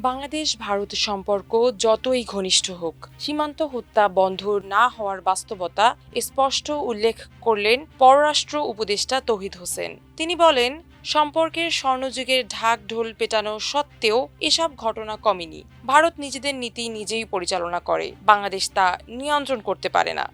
বাংলাদেশ ভারত সম্পর্ক যতই ঘনিষ্ঠ হোক, সীমান্ত হত্যা বন্ধ না হওয়ার বাস্তবতা স্পষ্ট উল্লেখ করলেন পররাষ্ট্র উপদেষ্টা তহিদ হোসেন। তিনি বলেন, সম্পর্কের স্বর্ণযুগের ঢাক ঢোল পেটানো সত্ত্বেও এসব ঘটনা কমেনি। ভারত নিজেদের নীতি নিজেই পরিচালনা করে। বাংলাদেশ তা নিয়ন্ত্রণ করতে পারে না।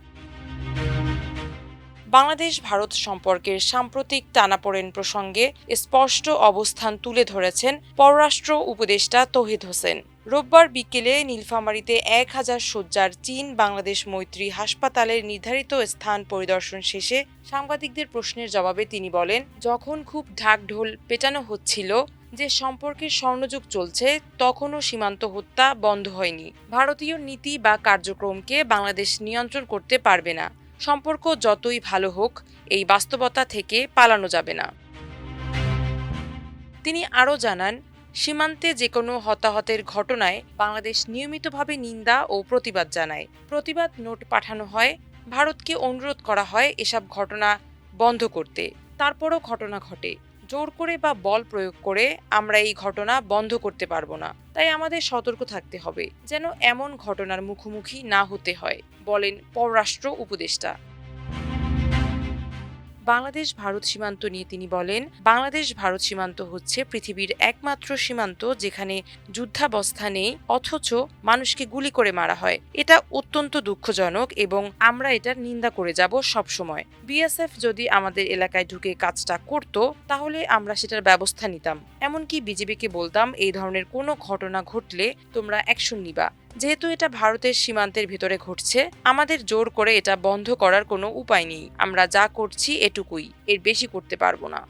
বাংলাদেশ ভারত সম্পর্কের সাম্প্রতিক টানাপোড়েন প্রসঙ্গে স্পষ্ট অবস্থান তুলে ধরেছেন পররাষ্ট্র উপদেষ্টা তৌহিদ হোসেন। রোববার বিকেলে নীলফামারীতে এক হাজার শয্যার চীন বাংলাদেশ মৈত্রী হাসপাতালের নির্ধারিত স্থান পরিদর্শন শেষে সাংবাদিকদের প্রশ্নের জবাবে তিনি বলেন, যখন খুব ঢাকঢোল পেটানো হচ্ছিল, যে সম্পর্কের স্বর্ণযুগ চলছে, তখনও সীমান্ত হত্যা বন্ধ হয়নি। ভারতীয় নীতি বা কার্যক্রমকে বাংলাদেশ নিয়ন্ত্রণ করতে পারবে না। সম্পর্ক যতই ভালো হোক, এই বাস্তবতা থেকে পালানো যাবে না। তিনি আরও জানান, সীমান্তে যে কোনো হতাহতের ঘটনায় বাংলাদেশ নিয়মিতভাবে নিন্দা ও প্রতিবাদ জানায়। প্রতিবাদ নোট পাঠানো হয়, ভারতকে অনুরোধ করা হয় এসব ঘটনা বন্ধ করতে। তারপরও ঘটনা ঘটে। জোর করে বা বল প্রয়োগ করে আমরা এই ঘটনা বন্ধ করতে পারব না। তাই আমাদের সতর্ক থাকতে হবে, যেন এমন ঘটনার মুখোমুখি না হতে হয়, বলেন পররাষ্ট্র উপদেষ্টা। বাংলাদেশ ভারত সীমান্ত নিয়ে তিনি বলেন, বাংলাদেশ ভারত সীমান্ত হচ্ছে পৃথিবীর একমাত্র সীমান্ত যেখানে যুদ্ধাবস্থা নেই, অথচ মানুষকে গুলি করে মারা হয়। এটা অত্যন্ত দুঃখজনক এবং আমরা এটার নিন্দা করে যাব সব সময় বিএসএফ যদি আমাদের এলাকায় ঢুকে কাজটা করত, তাহলে আমরা সেটার ব্যবস্থা নিতাম। এমনকি বিজেপিকে বলতাম, এই ধরনের কোনো ঘটনা ঘটলে তোমরা অ্যাকশন নিবা। যেহেতু এটা ভারতের সীমান্তের ভেতরে ঘটছে, আমাদের জোর করে এটা বন্ধ করার কোনো উপায় নেই। আমরা যা করছি এটুকুই, এর বেশি করতে পারব না।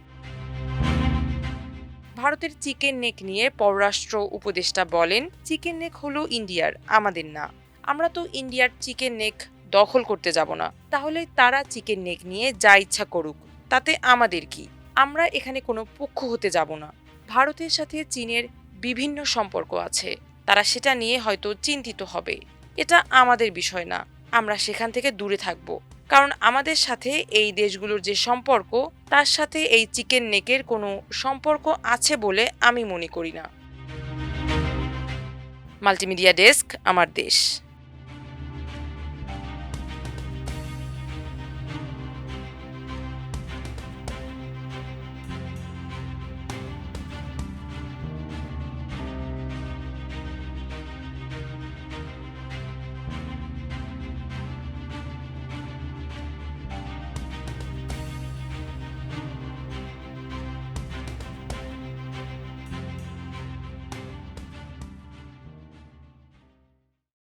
ভারতের চিকেন নেক নিয়ে পররাষ্ট্র উপদেষ্টা বলেন, চিকেন নেক হলো ইন্ডিয়ার, আমাদের না। আমরা তো ইন্ডিয়ার চিকেন নেক দখল করতে যাব না। তাহলে তারা চিকেন নেক নিয়ে যা ইচ্ছা করুক, তাতে আমাদের কি? আমরা এখানে কোনো পক্ষ হতে যাব না। ভারতের সাথে চীনের বিভিন্ন সম্পর্ক আছে। তারা সেটা নিয়ে হয়তো চিন্তিত হবে। এটা আমাদের বিষয় না। আমরা সেখান থেকে দূরে থাকব। কারণ আমাদের সাথে এই দেশগুলোর যে সম্পর্ক, তার সাথে এই চিকেন নেকের কোনো সম্পর্ক আছে বলে আমি মনে করি না। মাল্টিমিডিয়া ডেস্ক, আমার দেশ।